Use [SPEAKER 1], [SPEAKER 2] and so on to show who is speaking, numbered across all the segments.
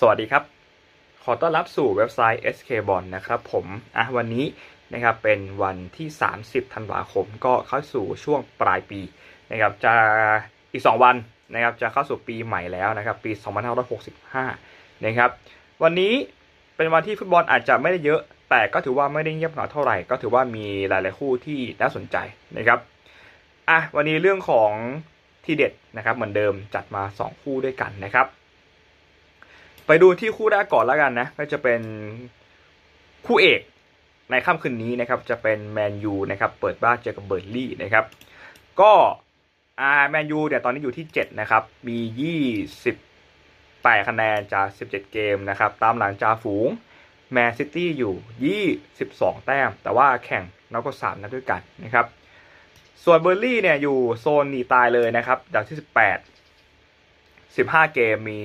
[SPEAKER 1] สวัสดีครับ ขอต้อนรับสู่เว็บไซต์ SK b o n นะครับผมอะวันนี้นะครับเป็นวันที่ 30 ธันวาคม ก็เข้าสู่ช่วงปลายปีนะครับจะอีก 2 วันนะครับจะเข้าสู่ปีใหม่แล้วนะครับ ปี 2565 นะครับ วันนี้เป็นวันที่ฟุตบอลอาจจะไม่ได้เยอะ แต่ก็ถือว่าไม่ได้เงียบเหงาเท่าไหร่ ก็ถือว่ามีหลาย ๆ คู่ที่น่าสนใจนะครับอะวันนี้เรื่องของทีเด็ดนะครับเหมือนเดิมจัดมา 2 คู่ด้วยกันนะครับ ไปดูที่คู่แรกก่อนแล้วกันนะ ก็จะเป็นคู่เอกในค่ำคืนนี้นะครับ จะเป็นแมนยูนะครับ เปิดบ้านเจอกับเบอร์ลี่นะครับ ก็อ่าแมนยูเนี่ยตอนนี้อยู่ที่ 7 นะครับ มี 28 คะแนนจาก 17 เกมนะครับ ตามหลังจาฝูงแมนซิตี้อยู่ 22 แต้ม แต่ว่าแข่งน้อยกว่า3นัดด้วยกันนะครับ ส่วนเบอร์ลี่เนี่ยอยู่โซนหนีตายเลยนะครับจากที่ 18 15 เกมมี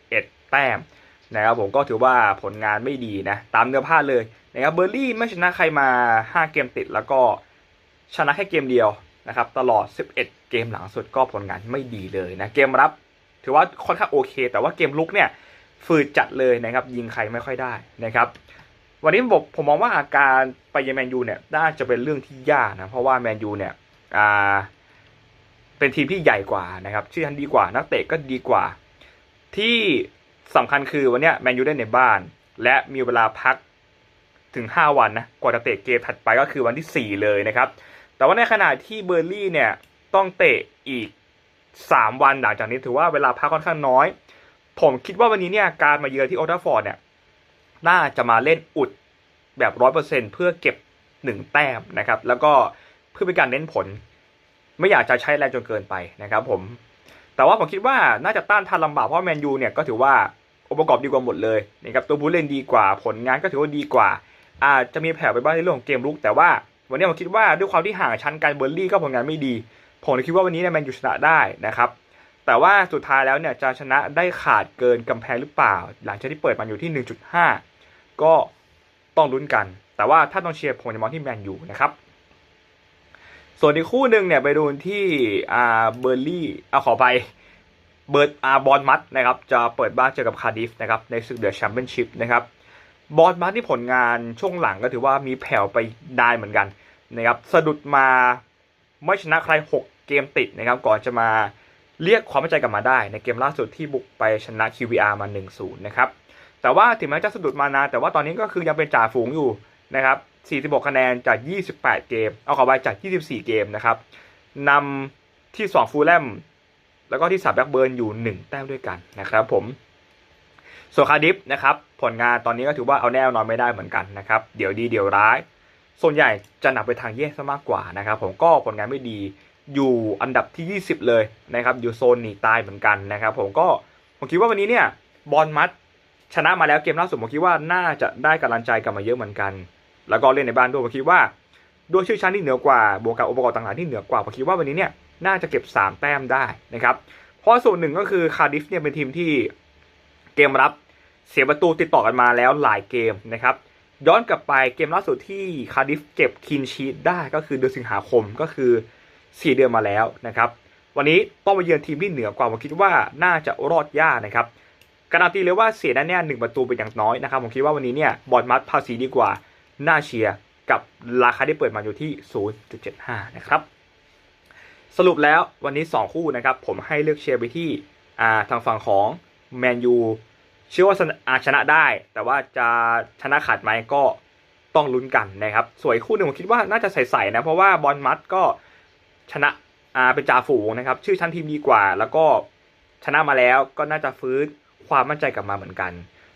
[SPEAKER 1] 11 แต้มนะครับผมก็ถือว่าผลงานไม่ดีนะตามเนื้อผ้าเลยนะครับเบอร์ลี่ไม่ชนะใครมา 5 เกมติดแล้วก็ชนะแค่เกมเดียวนะครับตลอด 11 เกมหลังสุดก็ผลงานไม่ดีเลยนะเกมรับ ถือว่าค่อนข้างโอเค แต่ว่าเกมลุกเนี่ยฝืดจัดเลยนะครับยิงใครไม่ค่อยได้นะครับวันนี้ผมผมมองว่าอาการไปยือนแมนยูเนี่ยน่าจะเป็นเรื่องที่ยากนะเพราะว่าแมนยูเนี่ยอ่าเป็นทีมที่ใหญ่กว่านะครับชื่อทันดีกว่านักเตะก็ดีกว่า ที่ สำคัญคือวันนี้แมนยูได้ในบ้าน และมีเวลาพักถึง 5 วันนะกว่าจะเตะเกมถัดไปก็คือวันที่ 4 เลยนะครับ แต่ว่าในขณะที่เบอร์ลี่เนี่ยต้องเตะอีก 3 วันหลังจากนี้ถือว่าเวลาพักค่อนข้างน้อย ผมคิดว่าวันนี้เนี่ยการมาเยือนที่โอทัฟฟอร์ดเนี่ยน่าจะมาเล่นอุดแบบร้อยเปอร์เซ็นเพื่อเก็บหนึ่งแต้มนะครับ แล้วก็เพื่อเป็นการเน้นผล ไม่อยากจะใช้แรงจนเกินไปนะครับผม แต่ว่าผมคิดว่าน่าจะต้านทานลำบากเพราะแมนยูเนี่ยก็ถือว่าองค์ประกอบดีกว่าหมดเลยนะครับตัวผู้เล่นดีกว่าผลงานก็ถือว่าดีกว่า อาจจะมีแผ่วไปบ้างในเรื่องของเกมลุก แต่ว่าวันนี้ผมคิดว่าด้วยความที่ห่างชั้นกันเบอร์ลี่ก็ผลงานไม่ดี ผมเลยคิดว่าวันนี้เนี่ยแมนยูชนะได้นะครับแต่ว่าสุดท้ายแล้วเนี่ยจะชนะได้ขาดเกินกำแพงหรือเปล่า หลังจากที่เปิดมันอยู่ที่ 1.5 ก็ต้องลุ้นกัน แต่ว่าถ้าต้องเชียร์ผมจะมองที่แมนยูนะครับ ส่วนอีกคู่หนึ่งเนี่ยไปดูที่อาเบอร์ลี่อาขอไปเบิร์ดอาบอลมัดนะครับจะเปิดบ้านเจอกับคาร์ดิฟนะครับในศึกเดอะแชมเปี้ยนชิพนะครับบอลมัดที่ผลงานช่วงหลังก็ถือว่ามีแผ่วไปได้เหมือนกันนะครับสะดุดมาไม่ชนะใคร 6 เกมติดนะครับก่อนจะมาเรียกความมั่นใจกลับมาได้ ในเกมล่าสุดที่บุกไปชนะ QVR มา 1-0 นะครับแต่ว่าถึงแม้จะสะดุดมานานแต่ว่าตอนนี้ก็คือยังเป็นจ่าฝูงอยู่นะครับ 46 คะแนนจาก 28 เกม เอาขอไปจาก 24 เกมนะครับนำที่ 2 ฟูลแลมแล้วก็ที่3แบ็กเบิร์นอยู่ 1 แต้มด้วยกันนะครับผมส่วนคาดิฟนะครับผลงานตอนนี้ก็ถือว่าเอาแน่นอนไม่ได้เหมือนกันนะครับเดี๋ยวดีเดี๋ยวร้าย ส่วนใหญ่จะหนักไปทางแย่ซะมากกว่านะครับผมก็ผลงานไม่ดีอยู่อันดับที่ 20 เลยนะครับอยู่โซนหนีตายเหมือนกันนะครับผมก็ผมคิดว่าวันนี้เนี่ยบอลมัดชนะมาแล้วเกมล่าสุดผมคิดว่าน่าจะได้กำลังใจกลับมาเยอะเหมือนกัน แล้วก็เล่นในบ้านด้วยผมคิดว่าด้วยชื่อชั้นที่เหนือกว่าบวกกับองค์ประกอบต่างๆที่เหนือกว่าผมคิดว่าวันนี้เนี่ยน่าจะเก็บ 3 แต้มได้นะครับเพราะส่วนหนึ่งก็คือคาร์ดิฟเนี่ยเป็นทีมที่เกมรับเสียประตูติดต่อกันมาแล้วหลายเกมนะครับย้อนกลับไปเกมล่าสุดที่คาร์ดิฟเก็บคินชีตได้ก็คือเดือนสิงหาคมก็คือ 4 เดือนมาแล้วนะครับวันนี้ต้องมาเยือนทีมที่เหนือกว่าผมคิดว่าน่าจะรอดยากนะครับการันตีเลยว่าเสียแน่ๆหนึ่งประตูเป็นอย่างน้อยนะครับผมคิดว่าวันนี้เนี่ยบอลมัดภาษีดีกว่า น่าเชียร์กับราคาที่เปิดมาอยู่ที่ 0.75 นะครับ สรุปแล้ววันนี้ 2 คู่นะครับ ผมให้เลือกเชียร์ไปที่าทางฝั่งของแมนยูเชื่อว่าชนะอาชนะได้ แต่ว่าจะชนะขาดไหมก็ต้องลุ้นกันนะครับ สวนอีกคู่หนึ่งผมคิดว่าน่าจะใส่ๆนะ เพราะว่าบอลมัดก็ชนะอาเป็นจ่าฝูงนะครับ ชื่อชั้นทีมดีกว่า แล้วก็ชนะมาแล้วก็น่าจะฟื้นความมั่นใจกลับมาเหมือนกัน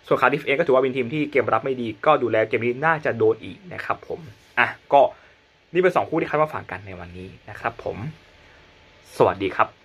[SPEAKER 1] ส่วนคาร์ดิฟเองก็ถือว่าเป็นทีมที่เกมรับไม่ดี ก็ดูแลเกมนี้น่าจะโดนอีกนะครับผมอะก็นี่เป็นสองคู่ที่คาดว่าฝากกันในวันนี้นะครับผม สวัสดีครับ